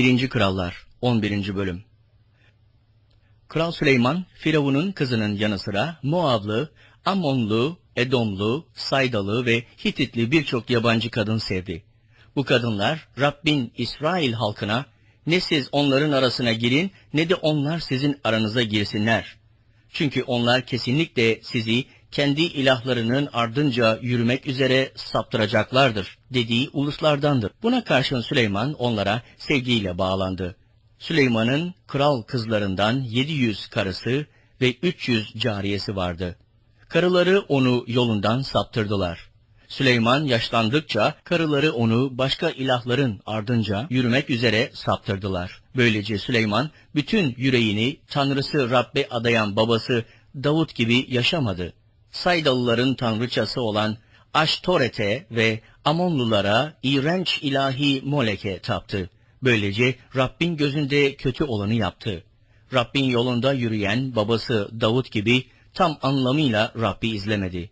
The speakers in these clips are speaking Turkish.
1. Krallar 11. Bölüm Kral Süleyman, Firavun'un kızının yanı sıra Moablı, Ammonlu, Edomlu, Saydalı ve Hititli birçok yabancı kadın sevdi. Bu kadınlar Rabbin İsrail halkına ne siz onların arasına girin ne de onlar sizin aranıza girsinler. Çünkü onlar kesinlikle sizi kendi ilahlarının ardınca yürümek üzere saptıracaklardır dediği uluslardandır. Buna karşın Süleyman onlara sevgiyle bağlandı. Süleyman'ın kral kızlarından 700 karısı ve 300 cariyesi vardı. Karıları onu yolundan saptırdılar. Süleyman yaşlandıkça karıları onu başka ilahların ardınca yürümek üzere saptırdılar. Böylece Süleyman bütün yüreğini Tanrısı Rabbe adayan babası Davut gibi yaşamadı. Saydalıların tanrıçası olan Aştoret'e ve Amonlulara iğrenç ilahi Molek'e taptı. Böylece Rabbin gözünde kötü olanı yaptı. Rabbin yolunda yürüyen babası Davut gibi tam anlamıyla Rabbi izlemedi.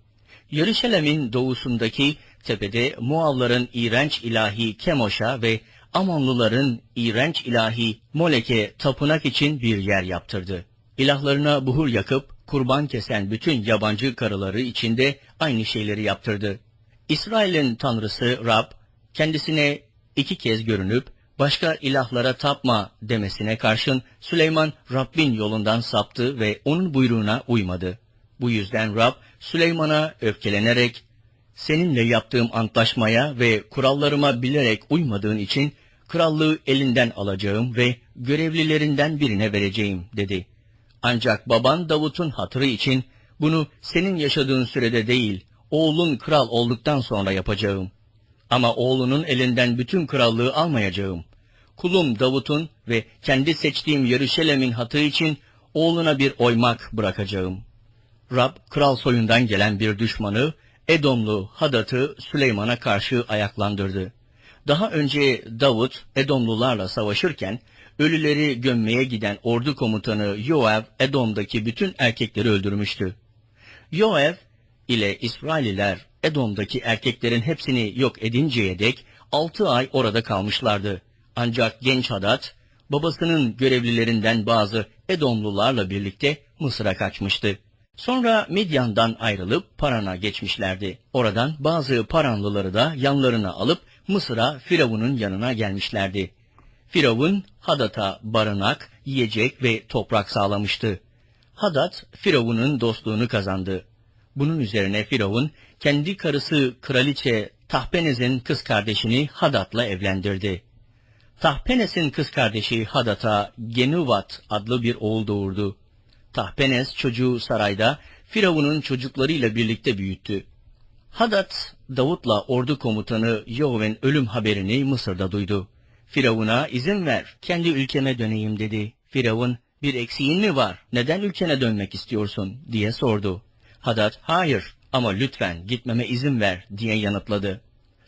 Yeruşalim'in doğusundaki tepede Muavların iğrenç ilahi Kemoş'a ve Amonluların iğrenç ilahi Molek'e tapınak için bir yer yaptırdı. İlahlarına buhur yakıp kurban kesen bütün yabancı karıları içinde aynı şeyleri yaptırdı. İsrail'in tanrısı Rab kendisine iki kez görünüp başka ilahlara tapma demesine karşın Süleyman Rabbin yolundan saptı ve onun buyruğuna uymadı. Bu yüzden Rab Süleyman'a öfkelenerek seninle yaptığım antlaşmaya ve kurallarıma bilerek uymadığın için krallığı elinden alacağım ve görevlilerinden birine vereceğim dedi. Ancak baban Davut'un hatırı için bunu senin yaşadığın sürede değil, oğlun kral olduktan sonra yapacağım. Ama oğlunun elinden bütün krallığı almayacağım. Kulum Davut'un ve kendi seçtiğim Yeruşalim'in hatırı için oğluna bir oymak bırakacağım. Rab, kral soyundan gelen bir düşmanı, Edomlu Hadat'ı Süleyman'a karşı ayaklandırdı. Daha önce Davut, Edomlularla savaşırken, ölüleri gömmeye giden ordu komutanı Yoav, Edom'daki bütün erkekleri öldürmüştü. Yoav ile İsraililer Edom'daki erkeklerin hepsini yok edinceye dek altı ay orada kalmışlardı. Ancak genç Hadat, babasının görevlilerinden bazı Edomlularla birlikte Mısır'a kaçmıştı. Sonra Midyan'dan ayrılıp Paran'a geçmişlerdi. Oradan bazı Paranlıları da yanlarına alıp Mısır'a Firavun'un yanına gelmişlerdi. Firavun, Hadat'a barınak, yiyecek ve toprak sağlamıştı. Hadat, Firavun'un dostluğunu kazandı. Bunun üzerine Firavun, kendi karısı kraliçe Tahpenez'in kız kardeşini Hadat'la evlendirdi. Tahpenes'in kız kardeşi Hadat'a Genuvat adlı bir oğul doğurdu. Tahpenes çocuğu sarayda Firavun'un çocuklarıyla birlikte büyüttü. Hadat, Davut'la ordu komutanı Yoav'ın ölüm haberini Mısır'da duydu. Firavun'a izin ver, kendi ülkeme döneyim dedi. Firavun, bir eksiğin mi var, neden ülkene dönmek istiyorsun diye sordu. Hadat, hayır ama lütfen gitmeme izin ver diye yanıtladı.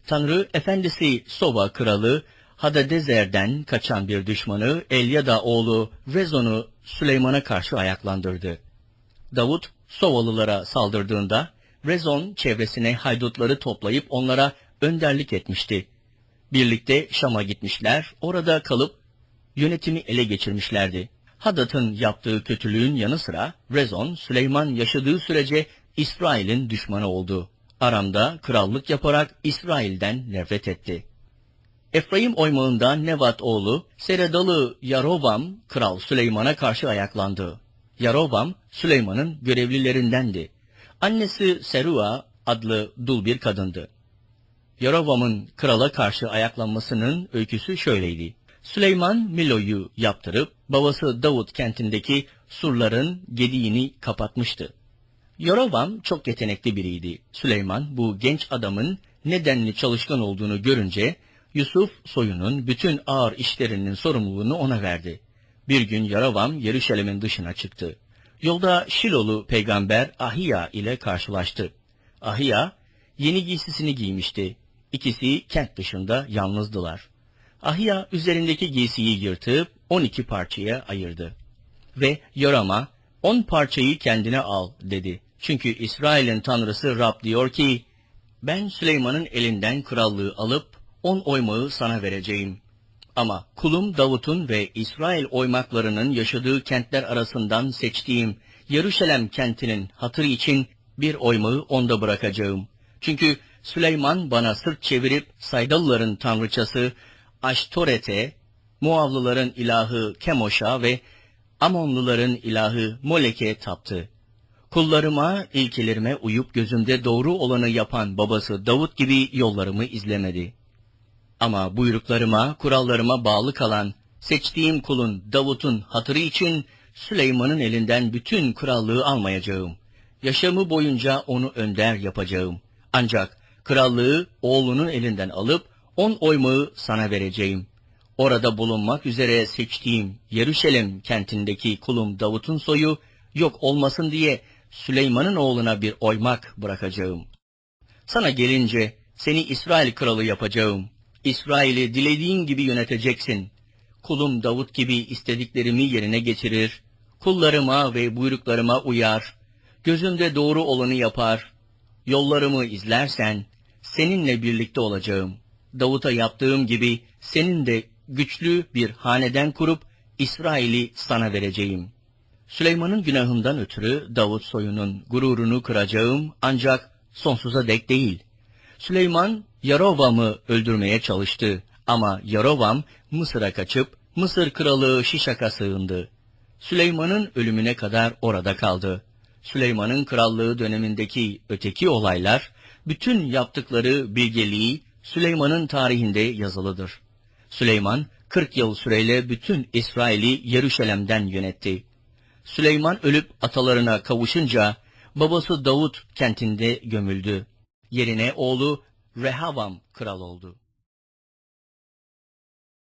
Tanrı, efendisi Soba kralı, Hadadezer'den kaçan bir düşmanı Elyada oğlu Rezon'u Süleyman'a karşı ayaklandırdı. Davut, Sovalılara saldırdığında Rezon çevresine haydutları toplayıp onlara önderlik etmişti. Birlikte Şam'a gitmişler, orada kalıp yönetimi ele geçirmişlerdi. Hadat'ın yaptığı kötülüğün yanı sıra Rezon, Süleyman yaşadığı sürece İsrail'in düşmanı oldu. Aramda krallık yaparak İsrail'den nefret etti. Efraim oymağından Nevat oğlu Seredalı Yarovam Kral Süleyman'a karşı ayaklandı. Yarovam Süleyman'ın görevlilerindendi. Annesi Serua adlı dul bir kadındı. Yarovam'ın krala karşı ayaklanmasının öyküsü şöyleydi. Süleyman Milo'yu yaptırıp babası Davut kentindeki surların gediğini kapatmıştı. Yarovam çok yetenekli biriydi. Süleyman bu genç adamın nedenli çalışkan olduğunu görünce Yusuf soyunun bütün ağır işlerinin sorumluluğunu ona verdi. Bir gün Yaravam Yeruşalim'in dışına çıktı. Yolda Şilolu peygamber Ahiya ile karşılaştı. Ahiya yeni giysisini giymişti. İkisi kent dışında yalnızdılar. Ahiya üzerindeki giysiyi yırtıp on iki parçaya ayırdı. Ve Yoram'a on parçayı kendine al dedi. Çünkü İsrail'in tanrısı Rab diyor ki, ben Süleyman'ın elinden krallığı alıp on oymağı sana vereceğim. Ama kulum Davut'un ve İsrail oymaklarının yaşadığı kentler arasından seçtiğim Yeruşalem kentinin hatırı için bir oymağı onda bırakacağım. Çünkü Süleyman bana sırt çevirip Saydalıların tanrıçası Aştoret'e, Muavlıların ilahı Kemoş'a ve Amonluların ilahı Molek'e taptı. Kullarıma, ilkelerime uyup gözümde doğru olanı yapan babası Davut gibi yollarımı izlemedi. Ama buyruklarıma, kurallarıma bağlı kalan, seçtiğim kulun Davut'un hatırı için Süleyman'ın elinden bütün krallığı almayacağım. Yaşamı boyunca onu önder yapacağım. Ancak krallığı oğlunun elinden alıp on oymağı sana vereceğim. Orada bulunmak üzere seçtiğim Yeruşalem kentindeki kulum Davut'un soyu yok olmasın diye Süleyman'ın oğluna bir oymak bırakacağım. Sana gelince seni İsrail kralı yapacağım. İsrail'i dilediğin gibi yöneteceksin. Kulum Davut gibi istediklerimi yerine getirir. Kullarıma ve buyruklarıma uyar. Gözümde doğru olanı yapar. Yollarımı izlersen seninle birlikte olacağım. Davut'a yaptığım gibi senin de güçlü bir haneden kurup İsrail'i sana vereceğim. Süleyman'ın günahından ötürü Davut soyunun gururunu kıracağım ancak sonsuza dek değil. Süleyman Yarovam'ı öldürmeye çalıştı ama Yarovam Mısır'a kaçıp Mısır kralı Şişak'a sığındı. Süleyman'ın ölümüne kadar orada kaldı. Süleyman'ın krallığı dönemindeki öteki olaylar, bütün yaptıkları bilgeliği Süleyman'ın tarihinde yazılıdır. Süleyman 40 yıl süreyle bütün İsrail'i Yeruşalem'den yönetti. Süleyman ölüp atalarına kavuşunca babası Davut kentinde gömüldü. Yerine oğlu Rehavam kral oldu.